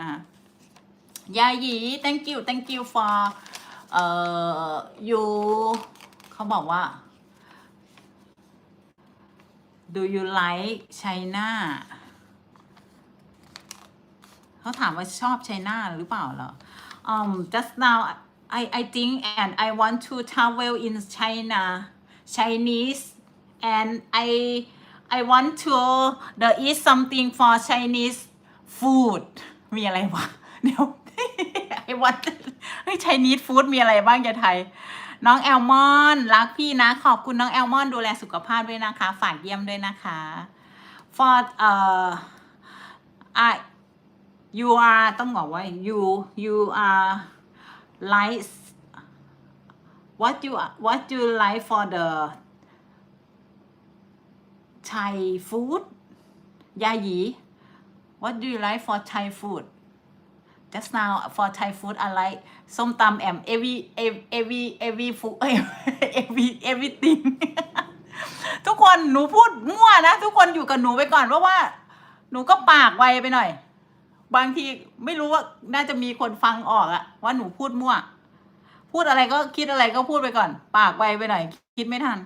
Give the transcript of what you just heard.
นะคะยาหยี thank you thank you for เอ่อ you เขาบอกว่า do you like China เขาถามว่าชอบไชน่าหรือเปล่าเหรอ um just now I I think and I want to travel in China Chinese and I I want to the eat something for Chinese food มีอะไรวะ เดี๋ยว I want เฮ้ย Chinese food มีอะไรบ้างจะไทย น้องแอลมอนรักพี่นะ ขอบคุณน้องแอลมอนดูแลสุขภาพด้วยนะคะ ฝากเยี่ยมด้วยนะคะ for เอ่อ I you are ต้องบอกว่า you you are like what you what you like for the Thai food ยาหยี what do you like for Thai food just now for Thai food I like ส้มตำ and every every every food every everything ทุกคนหนูพูดมั่วนะ ทุกคนอยู่กับหนูไปก่อนเพราะว่า หนูก็ปากไวไปหน่อย บางทีไม่รู้ว่าน่าจะมีคนฟังออกอะว่าหนูพูดมั่ว พูดอะไรก็คิดอะไรก็พูดไปก่อน ปากไวไปหน่อย คิดไม่ทัน